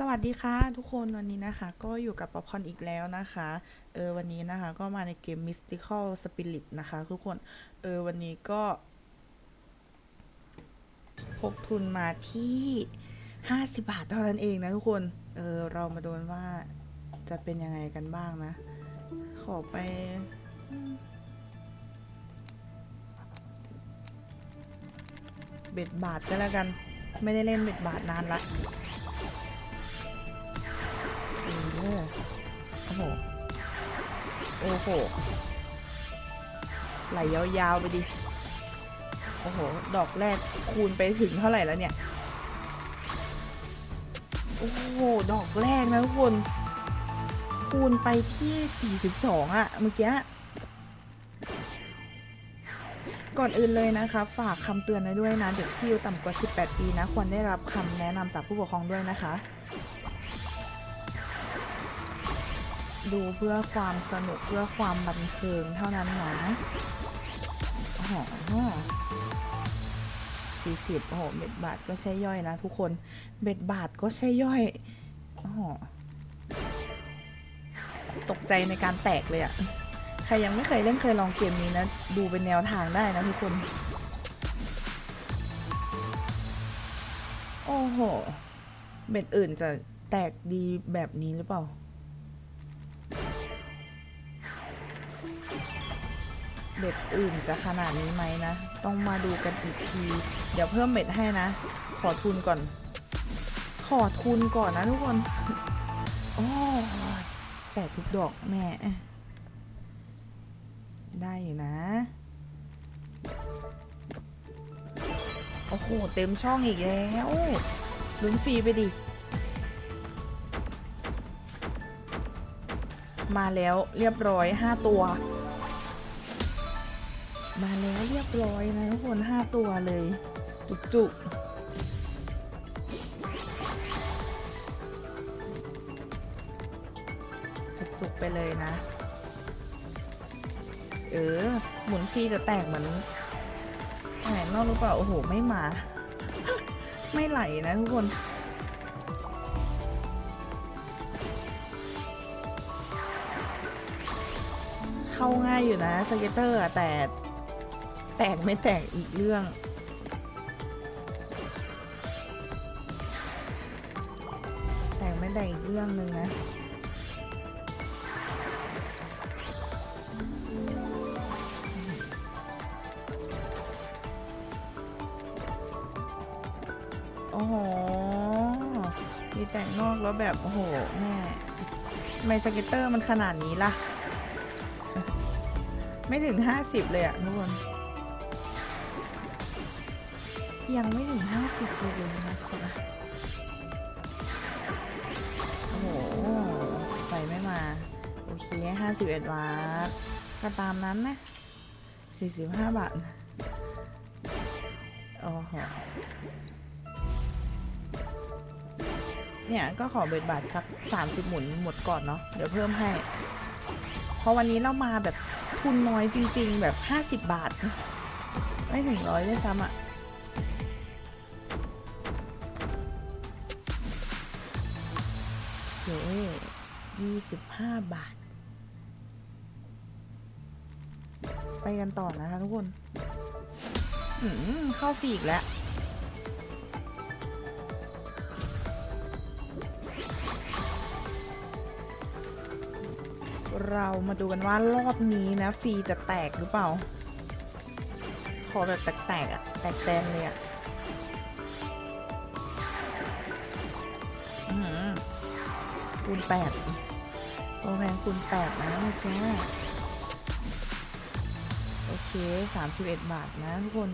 สวัสดีค่ะทุกคนวันนี้นะคะก็อยู่กับป๊อปคอนอีกแล้วนะคะเออวันนี้นะคะก็มาในเกม Mystical Spirit นะคะทุกคนเออวันนี้ก็ พกทุนมาที่ 50 บาทเท่านั้นเองนะทุกคนเออเรามาดูนว่าจะเป็นยังไงกันบ้างนะ ขอไป เบ็ดบาทก็แล้วกัน ไม่ได้เล่นเบ็ดบาทนานละ โอ้โห โอ้โห ไหลยาวๆไปดิ โอ้โห ดอกแรกคูณไปถึงเท่าไหร่แล้วเนี่ย โอ้โห ดอกแรกนะทุกคน คูณไปที่ 42อะเมื่อกี้ก่อนอื่นเลยนะคะ ฝากคำเตือนไว้ด้วยนะ เด็กที่อายุต่ำกว่า 18 ปีนะ ควรได้รับคำแนะนำจากผู้ปกครองด้วยนะคะ ดูเพื่อความสนุกเพื่อความบันเทิงเท่านั้นนะโอ้โหสี่สิบโอ้โห เบ็ดบาทก็ใช่ย่อยนะทุกคน เบ็ดบาทก็ใช่ย่อยโอ้โหตกใจในการแตกเลยอะใครยังไม่เคยเล่นเคยลองเกมนี้นะ ดูเป็นแนวทางได้นะทุกคน โอ้โห เบ็ดอื่นจะแตกดีแบบนี้หรือเปล่า เบ็ดอื่นจะขนาดนี้ไหมนะ ต้องมาดูกันอีกที เดี๋ยวเพิ่มเบ็ดให้นะ ขอทุนก่อน ขอทุนก่อนนะทุกคนโอ้แต่ทุกดอกแม่ ได้อยู่นะ โอ้โห เต็มช่องอีกแล้วลุ้นฟรีไปดิ มาแล้วเรียบร้อยห้าตัว มาแล้วเรียบร้อยนะทุกคนห้าตัวเลยจุกจุกจุกจุกไปเลยนะ เออ หมุนทีจะแตกเหมือนแหนนอกหรือเปล่า โอ้โห ไม่มา ไม่ไหลนะทุกคน เข้าง่ายอยู่นะสเก็ตเตอร์แต่ แตกไม่แตกอีกเรื่อง แตกไม่แตกอีกเรื่องหนึ่งนะโอ้โหมีแต่งนอกแล้วแบบ โอ้โหแม่ทำไมสเก็ตเตอร์มันขนาดนี้ล่ะ ไม่ถึงห้าสิบเลยอะทุกคน ยังไม่ถึงห้าสิบเลยนะคะโอ้โหใส่ไม่มา โอเคห้าสิบเอ็ดบาทก็ตามนั้นนะสี่สิบห้าบาทโอ้โหเนี่ย ก็ขอเบ็ดบาทสักสามสิบหมุนหมดก่อนเนาะเดี๋ยวเพิ่มให้ เพราะวันนี้เรามาแบบทุนน้อยจริง ๆ แบบห้าสิบบาท ไม่ถึงร้อยด้วยซ้ำอะ่ะ ยี่สิบห้าบาท ไปกันต่อนะคะทุกคนอืมเข้าฟีกแล้ว เรามาดูกันว่ารอบนี้นะฟรีจะแตกหรือเปล่า ขอแบบแตกๆอะแตกแตนเลยอะ ณแปดตัวแพงคูณแปดนะเมื่อกี้โอเคสามสิบเอ็ดบาทนะทุกคน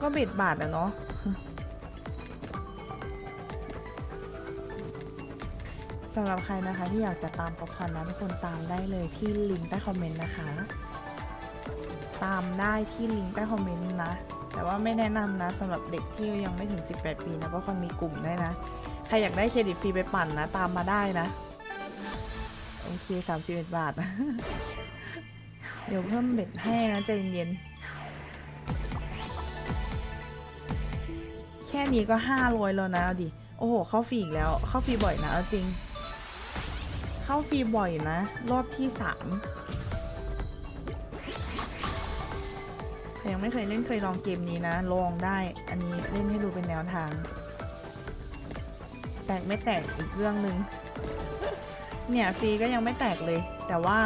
ก็เบ็ดบาทอะเนาะสำหรับใครนะคะที่อยากจะตามป๊อปคอร์นนะทุกคนตามได้เลยที่ลิงก์ใต้คอมเมนต์นะคะ ตามได้ที่ลิงก์ใต้คอมเมนต์นะ แต่ว่าไม่แนะนำนะสำหรับเด็กที่ยังไม่ถึง 18 ปีนะเพราะคนมีกลุ่มได้นะ ใครอยากได้เครดิตฟรีไปปั่นนะ ตามมาได้นะ โอเค31บเอ็ดบาท เดี๋ยวเพิ่มเบ็ดให้นะใจเย็นๆแค่นี้ก็500แล้วนะเอาดิ โอ้โห เข้าฟรีอีกแล้ว เข้าฟรีบ่อยนะเอาจริง เข้าฟรีบ่อยนะ รอบที่สามใครยังไม่เคยเล่นเคยลองเกมนี้นะ ลองได้ อันนี้เล่นให้ดูเป็นแนวทาง ตกไม่แตกอีกเรื่องหนึ่งเนี่ยฟรีก็ยังไม่แตกเลย แต่ว่า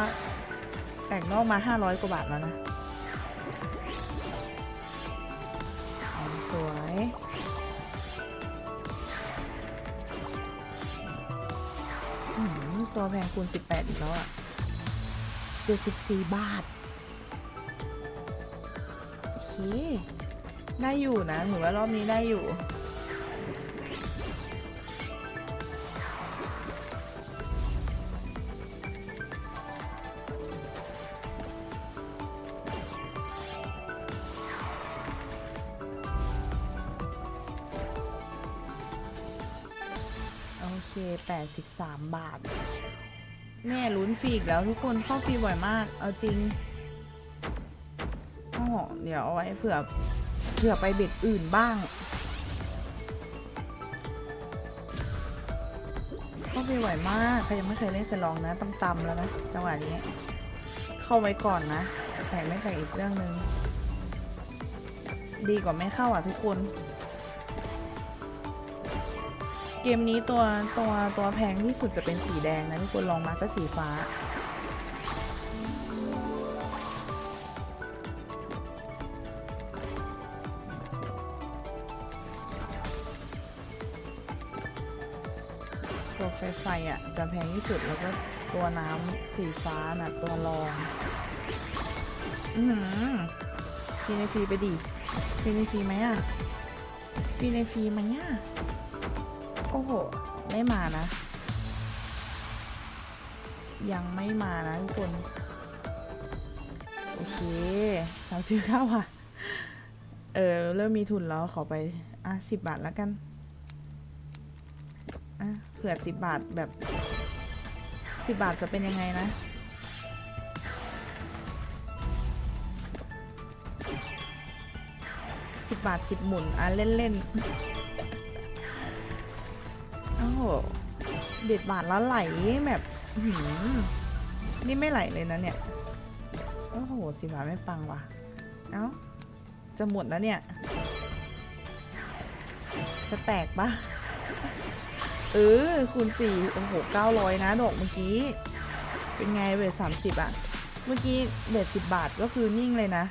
แตกนอกมา 500 กว่าบาทแล้วนะสวยอื้อหือตัวแพงคูณ 18 อีกแล้วอะ74 บาท โอเค ได้อยู่นะถือว่ารอบนี้ได้อยู่ เค83 บาท แม่ลุ้นฟรีอีกแล้วทุกคนเข้าฟรีบ่อยมาก เอาจริงอ๋อเดี๋ยวเอาไว้เผื่อเผื่อไปเบ็ดอื่นบ้าง เข้าฟรีบ่อยมาก ใครยังไม่เคยเล่นเคยลองนะตำๆแล้วนะจังหวะนี้ เข้าไว้ก่อนนะแต่ไม่แต่อีกเรื่องหนึ่งดีกว่าไม่เข้าอะทุกคน เกมนี้ตัวตัวตัวแพงที่สุดจะเป็นสีแดงนะทุกคนลองมาก็สีฟ้า ตัวไฟไฟอะจะแพงที่สุดแล้วก็ตัวน้ำสีฟ้าน่ะตัวรองอือหือฟรีในฟรีไปดิฟีในฟรีไหมอะฟีในฟรีไหมอะ โอ้โห ไม่มานะ ยังไม่มานะทุกคน โอเคสามสิบเก้าค่ะ เออ เริ่มมีทุนแล้วขอไป อะสิบบาทแล้วกัน อะเผื่อสิบบาทแบบสิบบาทจะเป็นยังไงนะสิบบาทสิบหมุน อะ เล่นเล่นๆ อ้โหเด็ดบาทแล้วไหลแบบหือนี่ไม่ไหลเลยนะเนี่ย โอ้โหสิบบาทไม่ปังว่ะ เอ้า จะหมดแล้วเนี่ย จะแตกปะเออคูณสี่โอ้โหเก้าร้อยนะดอกเมื่อกี้ เป็นไงเวทสามสิบอะเมื่อกี้เบ็ดสิบบาทก็คือนิ่งเลยนะ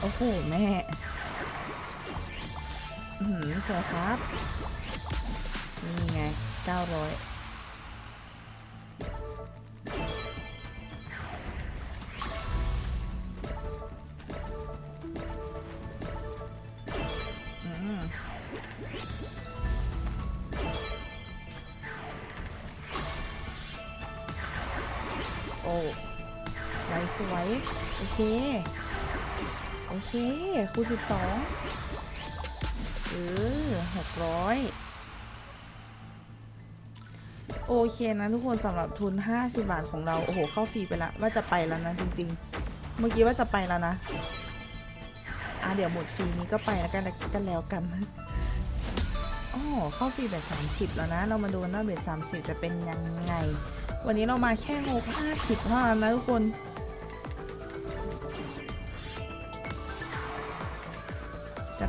โอ้โห แม่ หือสวยครับ นี่ไงเก้าร้อยอืมโอ้ไวสวย โอเค โอเคคูณสิบสอง ออหกร้อยโอเคนะทุกคนสำหรับทุน 50 บาทของเรา โอ้โห เข้าฟรีไปละว่าจะไปแล้วนะจริง ๆ เมื่อกี้ว่าจะไปแล้วนะ อะเดี๋ยวหมดฟรีนี้ก็ไปแล้วกันกันแล้วกันอ๋อเข้าฟรีแบบ 30 แล้วนะ เรามาดูกันว่าเบ็ด30 จะเป็นยังไง วันนี้เรามาแค่งบ50เท่านั้นนะทุกคน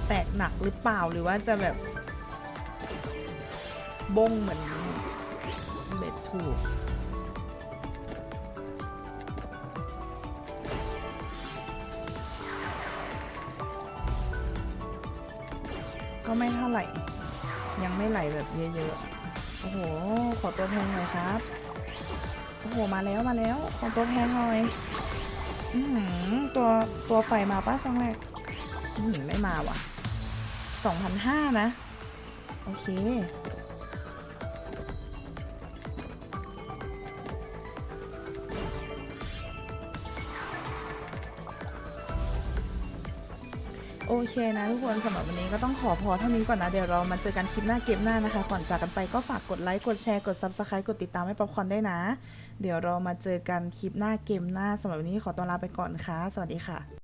แตกหนักหรือเปล่าหรือว่าจะแบบบงเหมือนเบ็ดถูกก็ไม่เท่าไหร่ ยังไม่ไหลแบบเยอะๆ โอ้โห ขอตัวแพงหน่อยครับ โอ้โห มาแล้วมาแล้ว ขอตัวแพงหน่อย อือหือตัวตัวไฟมาป้าช่องแรกอืมไม่มาว่ะ สองพันห้านะ โอเค โอเคนะทุกคนสำหรับวันนี้ก็ต้องขอพอเท่านี้ก่อนนะ เดี๋ยวเรามาเจอกันคลิปหน้าเกมหน้านะคะ ก่อนจากกันไปก็ฝากกดไลค์ กดแชร์ กด Subscribe กดติดตามให้ป๊อปคอนได้นะ เดี๋ยวเรามาเจอกันคลิปหน้าเกมหน้าสำหรับวันนี้ขอตัวลาไปก่อนค่ะ สวัสดีค่ะ